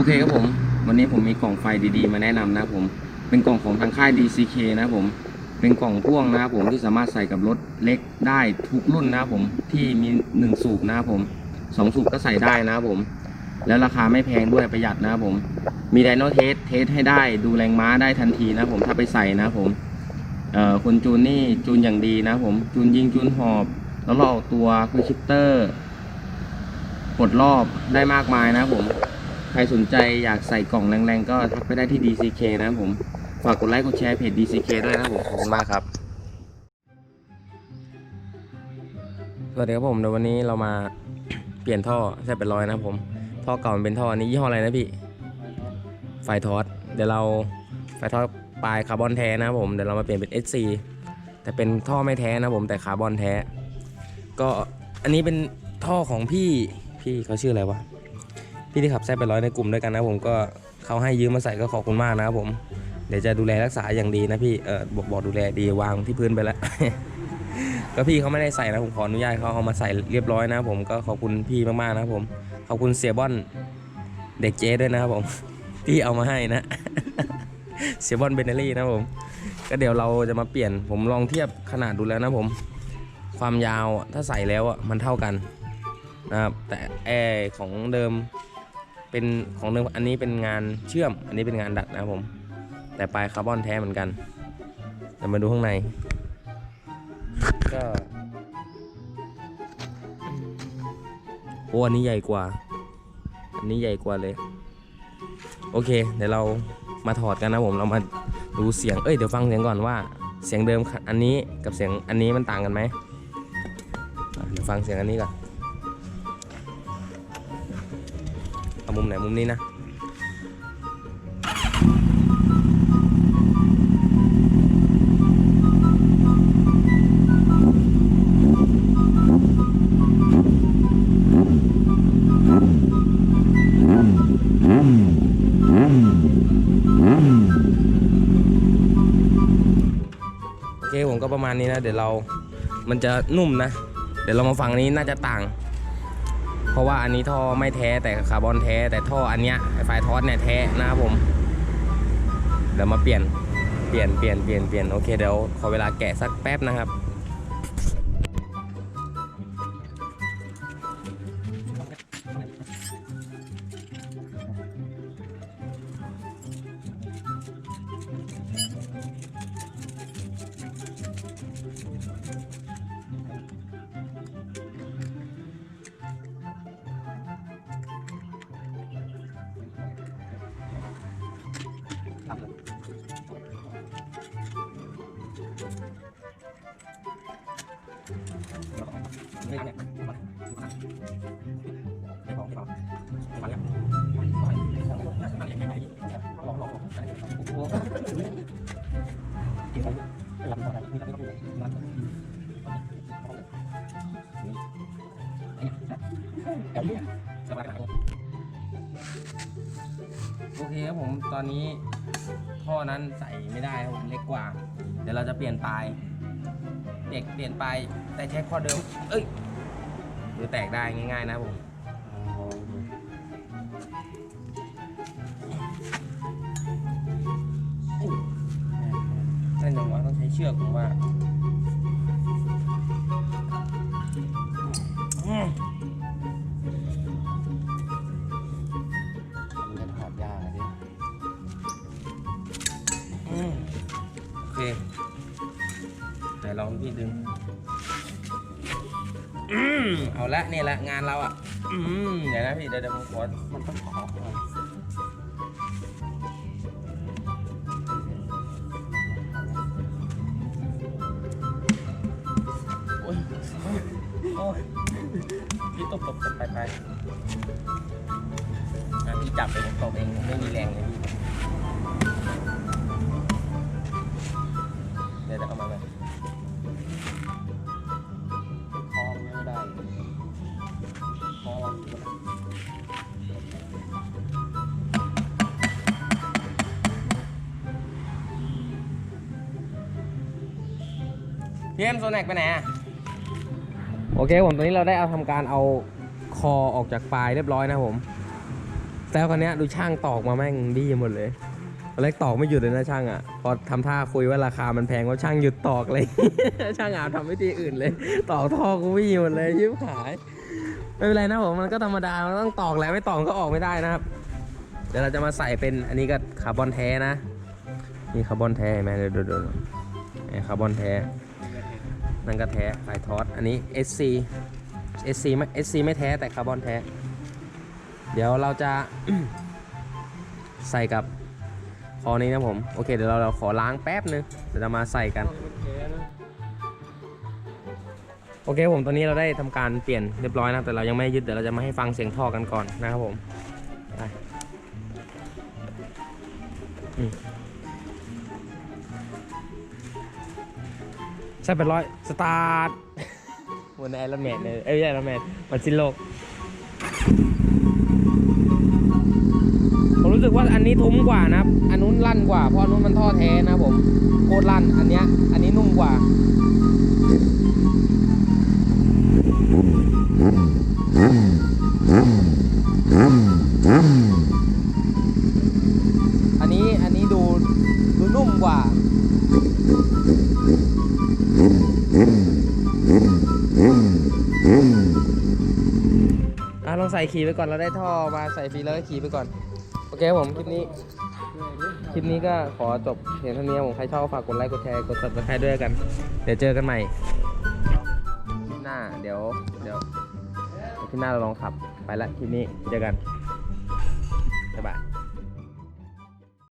อเคครับผม วันนี้ผมมีกล่องไฟดีๆ มาแนะนำนะผม เป็นกล่องของทางค่าย DCK นะผม เป็นกล่องพ่วงนะครับผมที่สามารถใส่กับรถเล็กได้ทุกรุ่นนะผมที่มีหนึ่งสูบนะครับผมสองสูบก็ใส่ได้นะครับผม แล้วราคาไม่แพงด้วยประหยัดนะครับผม มีไดโนเทสเทสให้ได้ดูแรงม้าได้ทันทีนะครับผมถ้าไปใส่นะครับผมเอ่อคนจูนนี่จูนอย่างดีนะครับผมจูนยิงจูนหอบ แล้วเราเอาตัวควิชิปเตอร์ปลดรอบได้มากมายนะครับผม ใครสนใจอยากใส่กล่องแรงๆ ก็ทักไปได้ที่ DCK นะครับผม ฝากกดไลค์กดแชร์เพจ DCK ด้วยนะครับผมขอบคุณมากครับ สวัสดีครับผมเดี๋ยววันนี้เรามาเปลี่ยนท่อใส่เป็นร้อยนะครับผม ท่อเก่ามันเป็นท่อนี้ยี่ห้ออะไรนะพี่ ไฟทอสเดี๋ยวเราไฟทอสปลายคาร์บอนแท้นะครับผม เดี๋ยวเรามาเปลี่ยนเป็น SC แต่เป็นท่อไม่แท้นะผมแต่คาร์บอนแท้ ก็อันนี้เป็นท่อของพี่พี่เขาชื่ออะไรวะ พี่ที่ขับแซ่ไปร้อยในกลุ่มด้วยกันนะผมก็เขาให้ยืมมาใส่ก็ขอบคุณมากนะครับผม เดี๋ยวจะดูแลรักษาอย่างดีนะพี่เออบอกบอกดูแลดีวางที่พื้นไปแล้ว ก็พี่เขาไม่ได้ใส่นะผมขออนุญาตเขาเอามาใส่เรียบร้อยนะผมก็ขอบคุณพี่มากๆนะครับผมขอบคุณเสียบอนเด็กเจ๊ด้วยนะครับผมที่เอามาให้นะเสียบอนเบเนอรี่นะผม ก็เดี๋ยวเราจะมาเปลี่ยนผมลองเทียบขนาดดูแล้วนะผม ความยาวถ้าใส่แล้วอะมันเท่ากันนะครับแต่แอร์ของเดิม เป็นของเดิมอันนี้เป็นงานเชื่อม อันนี้เป็นงานดัดนะครับผม แต่ปลายคาร์บอนแท้เหมือนกันเดี๋ยวมาดูข้างใน ก็โอ้อันนี้ใหญ่กว่า อันนี้ใหญ่กว่าเลย โอเค เดี๋ยวเรามาถอดกันนะผม เรามาดูเสียง เอ้ย เดี๋ยวฟังเสียงก่อนว่า เสียงเดิมอันนี้กับเสียงอันนี้มันต่างกันไหมเดี๋ยวฟังเสียงอันนี้ก่อน เอามุมไหนมุมนี้นะโอเคผมก็ประมาณนี้นะ เดี๋ยวเรา มันจะนุ่มนะ เดี๋ยวเรามาฟังนี้น่าจะต่าง เพราะว่าอันนี้ท่อไม่แท้แต่คาร์บอนแท้ แต่ท่ออันเนี้ยไฟทอสเนี่ยแท้นะครับผมเดี๋ยวมาเปลี่ยนเปลี่ยนเปลี่ยนเปลี่ยนเปลี่ยนโอเคเดี๋ยวขอเวลาแกะสักแป๊บนะครับ โอเคครับผมตอนนี้ท่อนั้นใส่ไม่ได้ครับผมเล็กกว่า เดี๋ยวเราจะเปลี่ยนปลาย เด็กเปลี่ยนปลายแต่ใช้ข้อเดิม เอ้ยหรือแตกได้ง่ายๆนะผม ช้เชือกผมว่าอืมมันจะถอดยากอะดิอืมโอเคไหนลองพี่ดึงอืมเอาละนี่ละงานเราอะ อืมเดี๋ยวนะพี่เดี๋ยวเดี๋ยวผมขอมันต้องขอก่อน อ้ยพี่ตบตบตบไปไปอะพี่จับไปผมตบเองผมไม่มีแรงเลยพี่เดี๋ยวเดี๋ยวเอามาไหมคล้องไม่ได้คล้องพี่เอ็มโซนแนกไปไหนอะ โอเคผมตอนนี้เราได้เอาทำการเอาคอออกจากปลายเรียบร้อยนะผมแต่คันนี้ดูช่างตอกมาแม่งดีหมดเลยตอนแรกตอกไม่หยุดเลยนะช่างอะ พอทำท่าคุยว่าราคามันแพงก็ช่างหยุดตอกเลย ช่างอาทำวิธีอื่นเลย ตอกท่อกูวี่หมดเลยชิบหาย ไม่เป็นไรนะผมมันก็ธรรมดา มันต้องตอกแหล้วไม่ตอกก็ออกไม่ได้นะครับ เดี๋ยวเราจะมาใส่เป็นอันนี้ก็คาร์บอนแท้นะ นี่คาร์บอนแท้ไหมเดี๋ยวดูดูคาร์บอนแท้ นั่นก็แท้สายทอสอันนี้ SC SC ไม่ SC ไม่แท้แต่คาร์บอนแท้ เดี๋ยวเราจะใส่กับคอนี้นะผม โอเคเดี๋ยวเราเราขอล้างแป๊บนึงเดี๋ยวจะมาใส่กัน โอเคผมตอนนี้เราได้ทำการเปลี่ยนเรียบร้อยนะแต่เรายังไม่ยึดเดี๋ยวเราจะมาให้ฟังเสียงท่อกันก่อนนะครับผมไป อืมใช่เป็นร้อยสตาร์ทวันไอรอนแมนเลยเอ้ยไอรอนแมนมันสิ้นโลก ผมรู้สึกว่าอันนี้ทุ้มกว่านะครับ อันนู้นลั่นกว่า เพราะอันนู้นมันท่อแท้นะผม โคตรลั่น อันเนี้ย อันนี้นุ่มกว่า อะลองใส่ขี่ไปก่อนเราได้ท่อมาใส่ฟรีแล้วก็ขี่ไปก่อน โอเคผมคลิปนี้ คลิปนี้ก็ขอจบเพียงเท่านี้ผมใครชอบฝากกดไลค์กดแชร์กด subscribe ด้วยกัน เดี๋ยวเจอกันใหม่คลิปหน้าเดี๋ยวเดี๋ยวคลิปหน้าเราลองขับไปละคลิปนี้เจอกันบ๊ายบาย